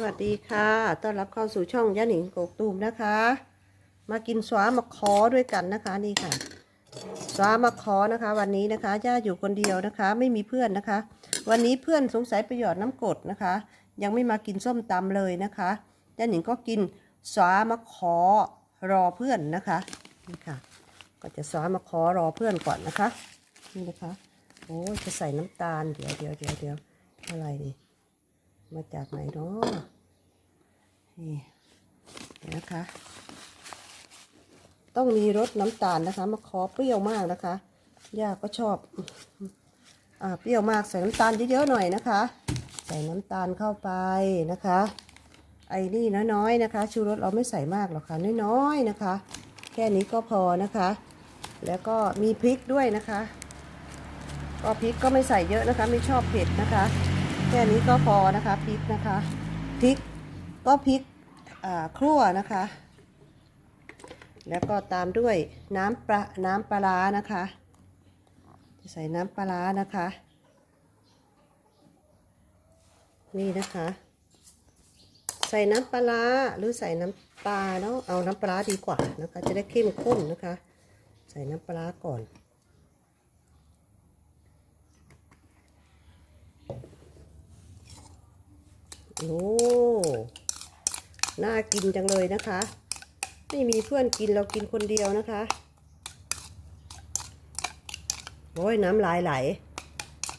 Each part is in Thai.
สวัสดีค่ะ ต้อนรับเข้าสู่ช่องยะหนิงกกตูมนะคะ มากินสวามะคอด้วยกันนะคะนี่ค่ะสวามะคอนะคะ วันนี้นะคะย่าอยู่คนเดียวนะคะ ไม่มีเพื่อนนะคะ วันนี้เพื่อนสงสัยไปหยอดน้ำกดนะคะ ยังไม่มากินส้มตำเลยนะคะย่าหนิงก็กินสวามะคอรอเพื่อนนะคะนี่ค่ะ ก็จะสวามะคอรอเพื่อนก่อนนะคะนี่นะคะโอ้จะใส่น้ำตาลเดี๋ยวเดี๋ยวเดี๋ยวเดี๋ยวอะไรนี่ มาจากไหนเนาะนี่เดี๋ยวนะคะ ต้องมีรสน้ำตาลนะคะมะขอเปรี้ยวมากนะคะย่าก็ชอบอ่าเปรี้ยวมากใส่น้ำตาลเยอะๆหน่อยนะคะ ใส่น้ำตาลเข้าไปนะคะ ไอ้นี่น้อยๆนะคะ ชูรสเราไม่ใส่มากหรอกค่ะน้อยๆนะคะ แค่นี้ก็พอนะคะ แล้วก็มีพริกด้วยนะคะก็พริกก็ไม่ใส่เยอะนะคะ ไม่ชอบเผ็ดนะคะ แค่นี้ก็พอนะคะพริกนะคะพริกก็พริกครัวนะคะ แล้วก็ตามด้วยน้ำปลาน้ำปลานะคะจะใส่น้ำปลานะคะ นี่นะคะ ใส่น้ำปลาหรือใส่น้ำปลาเนาะเอาน้ำปลาดีกว่านะคะ จะได้เข้มข้นนะคะ ใส่น้ำปลาก่อน โอ้น่ากินจังเลยนะคะ ไม่มีเพื่อนกินเรากินคนเดียวนะคะโอ้ยน้ำลายไหล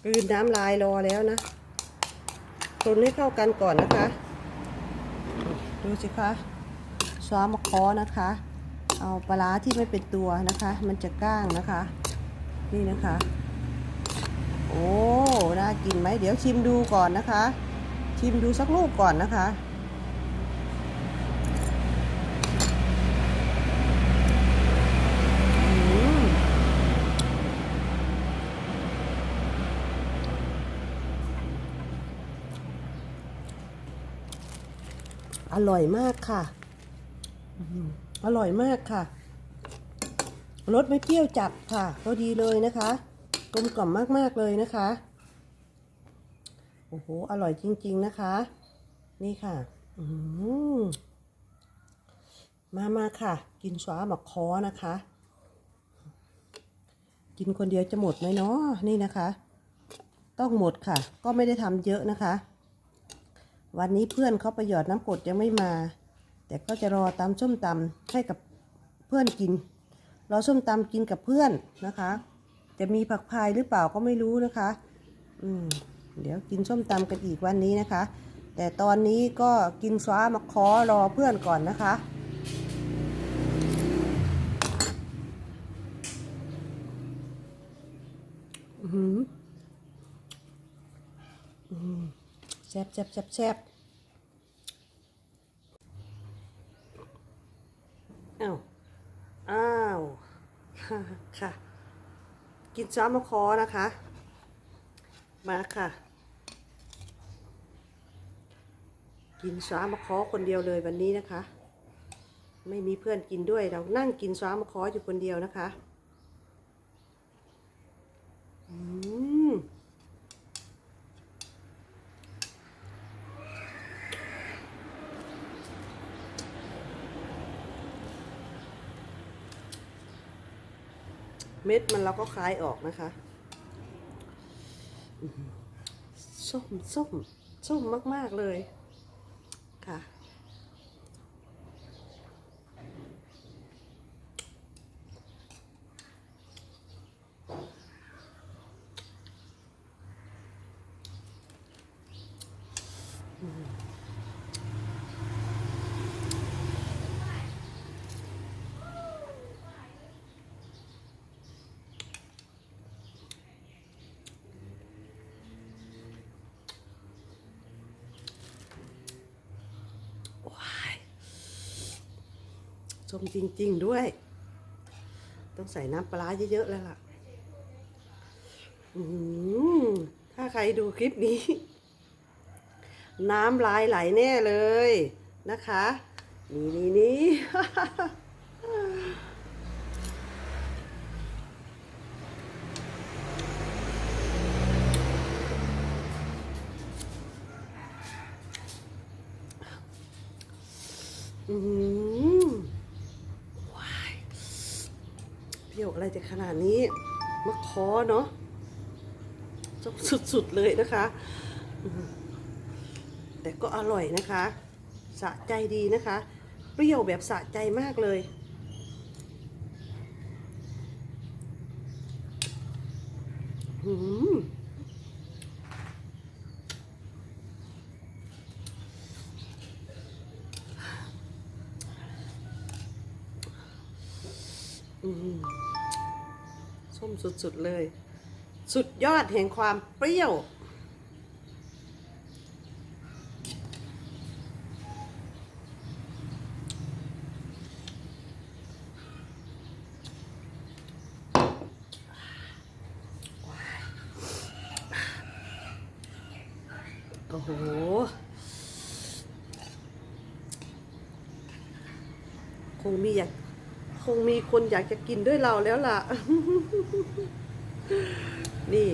กลืนน้ำลายรอแล้วนะคนให้เข้ากันก่อนนะคะ ดูสิคะซอสมะคอนะคะ เอาปลาร้าที่ไม่เป็นตัวนะคะ มันจะก้างนะคะ นี่นะคะ โอ้ น่ากินไหม เดี๋ยวชิมดูก่อนนะคะ ชิมดูสักลูกก่อนนะคะ อร่อยมากค่ะ อร่อยมากค่ะ รสไม่เปรี้ยวจัดค่ะก็ดีเลยนะคะ กลมกล่อมมาก ๆ เลยนะคะ โอ้โห อร่อยจริง ๆ นะคะ นี่ค่ะ อืมามาค่ะ กินสวาหมักคอนะคะ กินคนเดียวจะหมดไหมเนาะนี่นะคะ ต้องหมดค่ะ ก็ไม่ได้ทำเยอะนะคะ วันนี้เพื่อนเขาไปหยอดน้ำกดยังไม่มา แต่ก็จะรอตำส้มตำให้กับเพื่อนกิน รอส้มตำกินกับเพื่อนนะคะ จะมีผักพายหรือเปล่าก็ไม่รู้นะคะ อืม เดี๋ยวกินส้มตำกันอีกวันนี้นะคะ แต่ตอนนี้ก็กินสวามาคอรอเพื่อนก่อนนะคะ อือหืออืมแซ่บแซ่บแซ่บแซ่บอ้าว อ้าว ค่ะ กินซอสมะคอนะคะ มาค่ะ กินซอสมะคอคนเดียวเลยวันนี้นะคะ ไม่มีเพื่อนกินด้วยเรานั่งกินซอสมะคออยู่คนเดียวนะคะอืมเม็ดมันเราก็คลายออกนะคะ ส้มส้มส้มมาก ๆ เลย ค่ะ ว้าย ส้มจริง ๆ ด้วย ต้องใส่น้ำปลาเยอะ ๆ แล้วล่ะถ้าใครดูคลิปนี้ น้ำลายไหลแน่เลยนะคะ นี่นี่นี่ อืมว้าย เกี่ยวอะไรจะขนาดนี้มะคอเนาะจบสุดๆเลยนะคะ แต่ก็อร่อยนะคะ สะใจดีนะคะ เปรี้ยวแบบสะใจมากเลยอืม ส้มสุดๆเลย สุดยอดแห่งความเปรี้ยวโอ้โห คงมีอยาก งมีคนอยากจะกินด้วยเราแล้วล่ะ นี่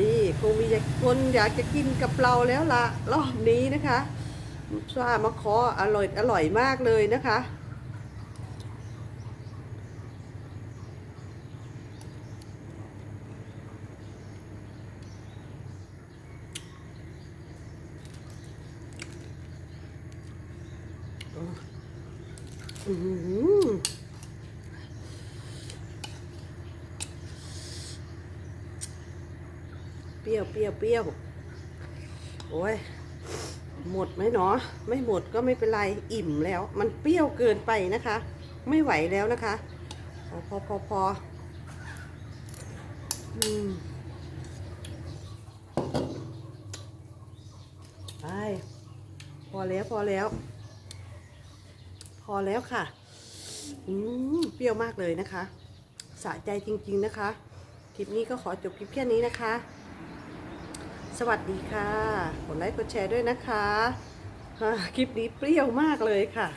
นี่คงมีคนอยากจะกินกับเราแล้วล่ะ รอบนี้นะคะชามะขออร่อยอร่อยมากเลยนะคะ เปรี้ยวเปรี้ยวเปรี้ยวโอ้ยหมดไหมเนาะไม่หมดก็ไม่เป็นไรอิ่มแล้ว มันเปรี้ยวเกินไปนะคะ ไม่ไหวแล้วนะคะพอพอพอพออืมไปพอแล้วพอแล้ว พอแล้วค่ะ อืมเปรี้ยวมากเลยนะคะ สะใจจริง ๆนะคะ คลิปนี้ก็ขอจบคลิปแค่นี้นะคะ สวัสดีค่ะ กดไลค์กดแชร์ด้วยนะคะ คลิปนี้เปรี้ยวมากเลยค่ะ